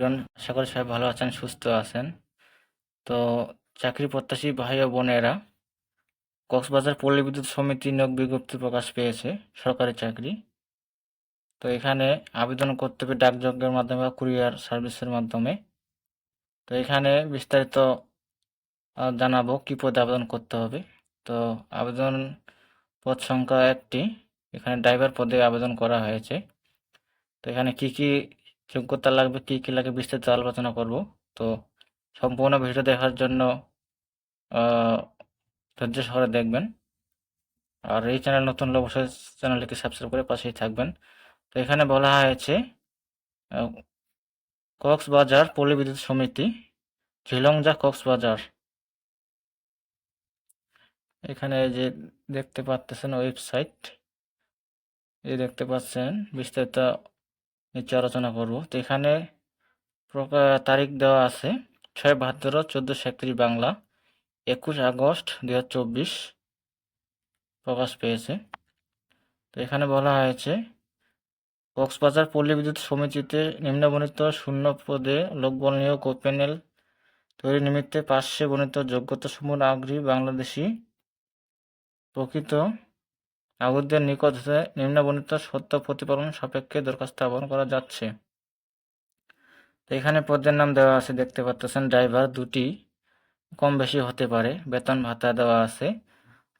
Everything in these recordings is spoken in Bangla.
জন আশা করি সবাই ভালো আছেন, সুস্থ আছেন। তো চাকরি প্রত্যাশী ভাই ও বোনেরা, কক্সবাজার পল্লী বিদ্যুৎ সমিতি নিয়োগ বিজ্ঞপ্তি প্রকাশ পেয়েছে, সরকারি চাকরি। তো এখানে আবেদন করতে হবে ডাকযজ্ঞের মাধ্যমে বা কুরিয়ার সার্ভিসের মাধ্যমে। তো এখানে বিস্তারিত জানাব কী পদে আবেদন করতে হবে। তো আবেদন পদ সংখ্যা একটি, এখানে ড্রাইভার পদে আবেদন করা হয়েছে। তো এখানে কি কি যোগ্যতা লাগবে, কি কি লাগে বিস্তারিত আলোচনা করব। তো সম্পূর্ণ ভিডিও দেখার জন্য ধৈর্য সহকারে দেখবেন। আর এই চ্যানেল নতুন হলে অবশ্যই চ্যানেলটিকে সাবস্ক্রাইব করে পাশেই থাকবেন। তো এখানে বলা হয়েছে কক্সবাজার পল্লী বিদ্যুৎ সমিতি ঝিলংজা কক্সবাজার। এখানে যে দেখতে পাচ্ছেন ওয়েবসাইট, এই দেখতে পাচ্ছেন বিস্তারিত নিচে আলোচনা করব। তো এখানে তারিখ দেওয়া আছে ছয় বাহাত্তর চোদ্দোশো একত্রিশ বাংলা, একুশ আগস্ট দুই হাজার চব্বিশ প্রকাশ পেয়েছে। তো এখানে বলা হয়েছে, কক্সবাজার পল্লী বিদ্যুৎ সমিতিতে নিম্নবর্ণিত শূন্য পদে লোকবল নিয়োগ ও প্যানেল তৈরি নিমিত্তে পার্শ্বে বর্ণিত যোগ্যতা সম্পূর্ণ আগ্রহী বাংলাদেশি প্রকৃত নাগরিকদের নিকট হতে নিম্নবর্ণিত সত্য প্রতিপালন সাপেক্ষে দরখাস্ত আহ্বান করা যাচ্ছে। তো এখানে পদের নাম দেওয়া আছে, দেখতে পাচ্ছেন, ড্রাইভার দুটি কম বেশি হতে পারে, বেতন ভাতা দেওয়া আছে।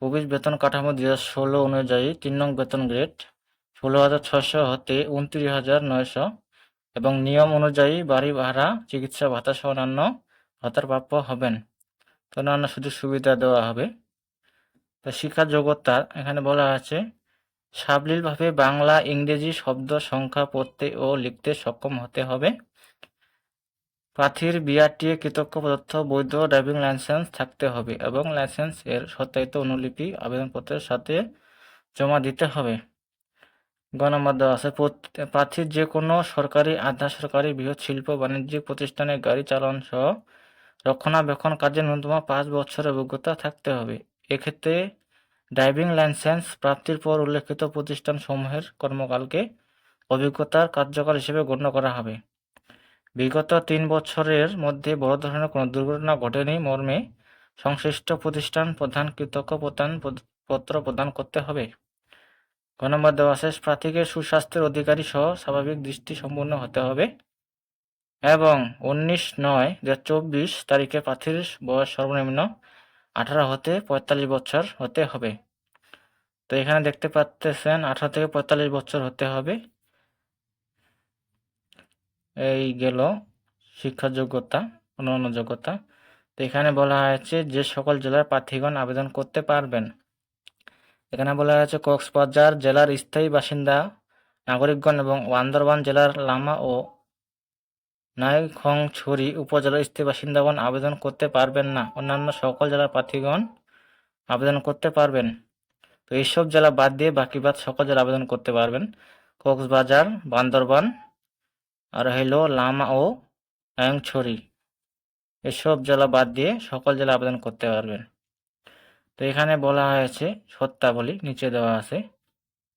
প্রবেশ বেতন কাঠামো দু হাজার ষোলো অনুযায়ী তিন নং বেতন গ্রেড ষোলো হাজার ছশো হতে উনত্রিশ হাজার নয়শো এবং নিয়ম অনুযায়ী বাড়ি ভাড়া, চিকিৎসা ভাতা সহ অন্যান্য ভাতার প্রাপ্য হবেন। তো অন্যান্য সুযোগ সুবিধা দেওয়া হবে। শিক্ষা যোগ্যতা এখানে বলা আছে, সাবলীলভাবে বাংলা, ইংরেজি শব্দ সংখ্যা পড়তে ও লিখতে সক্ষম হতে হবে। প্রার্থীর বিআরটিএ কৃতজ্ঞ প্রদত্ত বৈধ ড্রাইভিং লাইসেন্স থাকতে হবে এবং লাইসেন্স এর সত্যায়িত অনুলিপি, আবেদনপত্রের সাথে জমা দিতে হবে। গণমাধ্যম আছে প্রার্থীর যে কোনো সরকারি, আধা সরকারি বৃহৎ শিল্প, বাণিজ্যিক প্রতিষ্ঠানে গাড়ি চালন সহ রক্ষণাবেক্ষণ কাজে ন্যূনতম পাঁচ বছরের অভিজ্ঞতা থাকতে হবে। এক্ষেত্রে ড্রাইভিং লাইসেন্স প্রাপ্তির পর উল্লেখিত প্রতিষ্ঠান সমূহের কর্মকালকে অভিজ্ঞতার কার্যকাল হিসেবে গণ্য করা হবে। বিগত তিন বছরের মধ্যে বড় ধরনের কোনো দুর্ঘটনা ঘটেনি। মর্মে সংশ্লিষ্ট প্রতিষ্ঠান প্রধান কৃতজ্ঞ প্রদান পত্র প্রদান করতে হবে। নম্বর দেওয়া আছে, প্রার্থীকে সুস্বাস্থ্যের অধিকারী সহ স্বাভাবিক দৃষ্টি সম্পূর্ণ হতে হবে এবং উনিশ নয় দু তারিখে প্রার্থীর বয়স সর্বনিম্ন আঠারো হতে পঁয়তাল্লিশ বছর হতে হবে। তো এখানে দেখতে পাচ্তেছেন আঠারো থেকে পঁয়তাল্লিশ বছর হতে হবে। এই গেল শিক্ষা যোগ্যতা অন্যান্য যোগ্যতা। তো এখানে বলা হয়েছে যে সকল জেলার প্রার্থীগণ আবেদন করতে পারবেন। এখানে বলা হয়েছে কক্সবাজার জেলার স্থায়ী বাসিন্দা, নাগরিকগণ এবং বান্দরবান জেলার লামা ও নাইখংছড়ি উপজেলার স্থায়ী বাসিন্দাগণ আবেদন করতে পারবেন না। অন্যান্য সকল জেলার প্রার্থীগণ আবেদন করতে পারবেন। তো এইসব জেলা বাদ দিয়ে বাকি বাদ সকল জেলা আবেদন করতে পারবেন। কক্সবাজার, বান্দরবান, আর হইল লামা ও নায়ংছড়ি এসব জেলা বাদ দিয়ে সকল জেলা আবেদন করতে পারবেন। তো এখানে বলা হয়েছে সত্যাবলী নিচে দেওয়া আছে।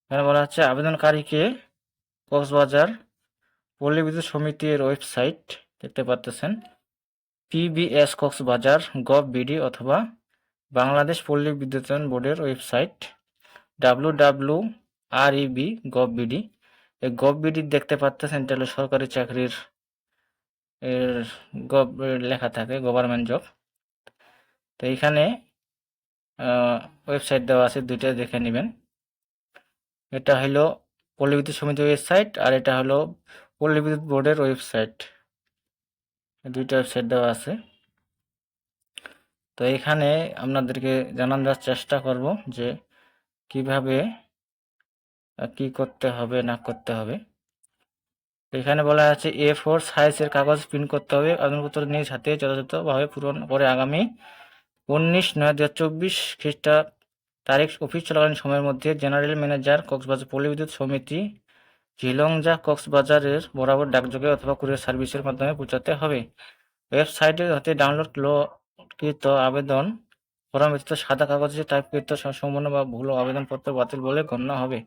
এখানে বলা হচ্ছে আবেদনকারীকে কক্সবাজার পল্লী বিদ্যুৎ সমিতির ওয়েবসাইট দেখতে পাচ্ছেন পিবিএস কক্সবাজার গভ বিডি অথবা বাংলাদেশ পল্লী বিদ্যুতায়ন বোর্ডের website W W R EB gov BD এই গভ বিডি দেখতে পাচ্ছেন এটা সরকারি চাকরির এর গভ লেখা থাকে গভর্নমেন্ট জব তো এইখানে ওয়েবসাইট দেওয়া আছে, দুইটা দেখে নেবেন। এটা হলো পল্লী বিদ্যুৎ সমিতির ওয়েবসাইট, আর এটা হলো পল্লী বিদ্যুৎ বোর্ডের ওয়েবসাইট দুইটা ওয়েবসাইট দেওয়া আছে। তো এখানে আপনাদেরকে জানানোর চেষ্টা করব যে কীভাবে কি করতে হবে, না করতে হবে। এখানে বলা আছে এ ফোর সাইজের কাগজ প্রিন্ট করতে হবে। আবেদনপত্র নিয়ে সাথে যথাযথভাবে পূরণ করে আগামী উনিশ নয় দু হাজার চব্বিশ খ্রিস্টাব্দ তারিখ অফিস চলাকালীন সময়ের মধ্যে জেনারেল ম্যানেজার, কক্সবাজার পল্লী বিদ্যুৎ সমিতি ঝিলংজা কক্সবাজারের বরাবর ডাকযোগে অথবা কুরিয়ার সার্ভিসের মাধ্যমে পৌঁছাতে হবে। ওয়েবসাইটে হতে ডাউনলোডকৃত আবেদন ফর্ম ব্যতীত সাদা কাগজে টাইপকৃত সম্পূর্ণ বা ভুল আবেদনপত্র বাতিল বলে গণ্য হবে।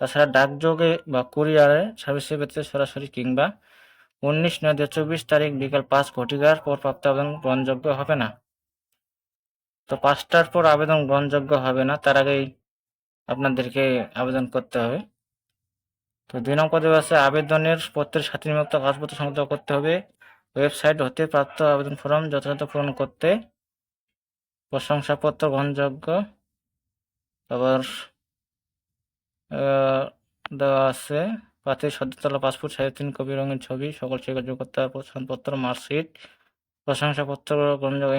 তাছাড়া ডাকযোগে বা কুরিয়ারে সার্ভিসের ব্যতীত সরাসরি কিংবা উনিশ নয় দু চব্বিশ তারিখ বিকাল পাঁচ ঘটিকার পর প্রাপ্ত আবেদন গ্রহণযোগ্য হবে না। তো পাঁচটার পর আবেদন গ্রহণযোগ্য হবে না, তার আগেই আপনাদেরকে আবেদন করতে হবে। তো দুই নম্বর আছে আবেদনের পত্রের সাথে নিম্নোক্ত কাগজপত্র সংগ্রহ করতে হবে। ওয়েবসাইট হতে প্রাপ্ত আবেদন ফর্ম যথাযথ পূরণ করতে প্রশংসাপত্র গ্রহণযোগ্য। আবার দেওয়া আছে প্রার্থীর সদ্যতলা পাসপোর্ট সাইজ তিন কপি, রঙিন ছবি, সকল স্বীকার যোগ্যতা, প্রশংসাপত্র, মার্কশিট, প্রশংসাপত্র গ্রহণযোগ্য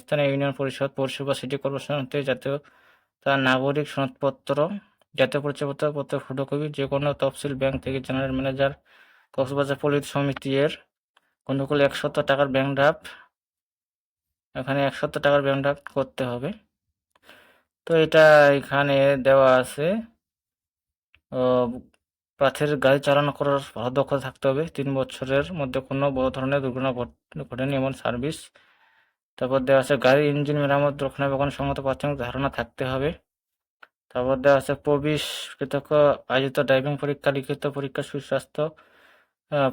স্থানীয় ইউনিয়ন পরিষদ, পৌরসভা, সিটি কর্পোরেশন হতে জাতীয় তার নাগরিক সনদপত্র জাতীয় পরিচয়পত্র পত্র ফটোকপি যে কোনো তফসিল ব্যাংক থেকে জেনারেল ম্যানেজার কক্সবাজার পল্লী সমিতি এর অনুকূল একশত টাকার ব্যাংক ড্রাফট এখানে একশত টাকার ব্যাংক ড্রাফট করতে হবে। তো এটা এখানে দেওয়া আছে প্রার্থীর গাড়ি চালানো করার ভালো দক্ষতা থাকতে হবে। তিন বছরের মধ্যে কোনো বড় ধরনের দুর্ঘটনা ঘটেনি এমন সার্ভিস তারপর দেওয়া আছে, গাড়ির ইঞ্জিন মেরামত, রক্ষণাবেক্ষণ সংগত প্রাথমিক ধারণা থাকতে হবে। তারপর দেওয়া আছে প্রবেশ কৃতজ্ঞ আয়োজিত ড্রাইভিং পরীক্ষা, লিখিত পরীক্ষা, সুস্বাস্থ্য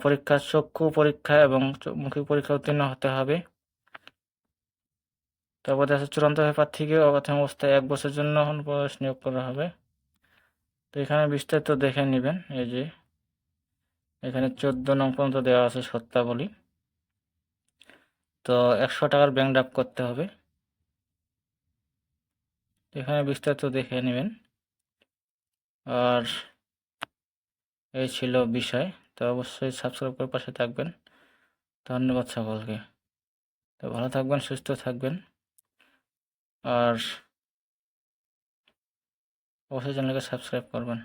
পরীক্ষা, চক্ষু পরীক্ষা এবং মুখী পরীক্ষা উত্তীর্ণ হতে হবে। তারপর আছে চূড়ান্ত ব্যাপার থেকে অপ্রাথমিক অবস্থায় এক বছরের জন্য অনুপ্রবেশ নিয়োগ করা হবে। তো এখানে বিস্তারিত দেখে নেবেন, এই যে এখানে চোদ্দ নং পর্যন্ত দেওয়া আছে শর্তাবলী তো একশো টাকার ব্যাংক ড্রাফট করতে হবে। এখানে বিস্তারিত দেখে নেবেন। আর এই ছিল বিষয়, তো অবশ্যই সাবস্ক্রাইব করে পাশে থাকবেন। ধন্যবাদ সকলকে। তো ভালো থাকবেন, সুস্থ থাকবেন। আর অবশ্যই চ্যানেলকে সাবস্ক্রাইব করবেন।